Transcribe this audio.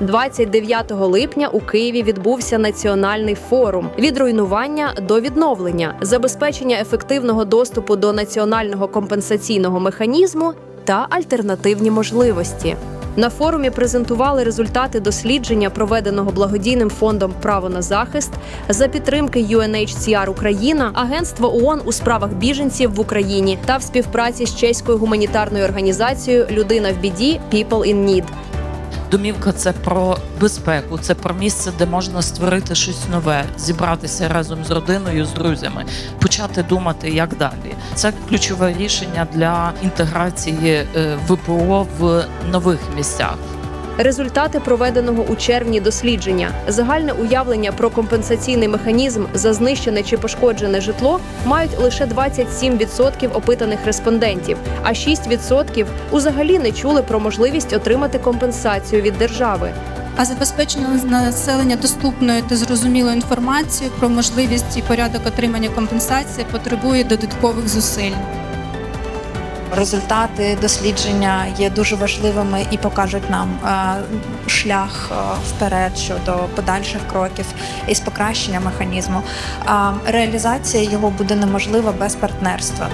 29 липня у Києві відбувся національний форум від руйнування до відновлення, забезпечення ефективного доступу до національного компенсаційного механізму та альтернативні можливості. На форумі презентували результати дослідження, проведеного благодійним фондом Право на захист за підтримки UNHCR Україна, Агентство ООН у справах біженців в Україні та в співпраці з чеською гуманітарною організацією Людина в біді People in Need. Домівка це про безпеку, це про місце, де можна створити щось нове, зібратися разом з родиною, з друзями, почати думати, як далі. Це ключове рішення для інтеграції е, ВПО в нових місцях. Результати проведеного у червні дослідження, загальне уявлення про компенсаційний механізм за знищене чи пошкоджене житло мають лише 27% опитаних респондентів, а 6% узагалі не чули про можливість отримати компенсацію від держави. а забезпечення населення доступною та зрозумілою інформацією про можливість і порядок отримання компенсації потребує додаткових зусиль. Результати дослідження є дуже важливими і покажуть нам е, шлях е, вперед щодо подальших кроків із покращення механізму. Реалізація його буде неможлива без партнерства.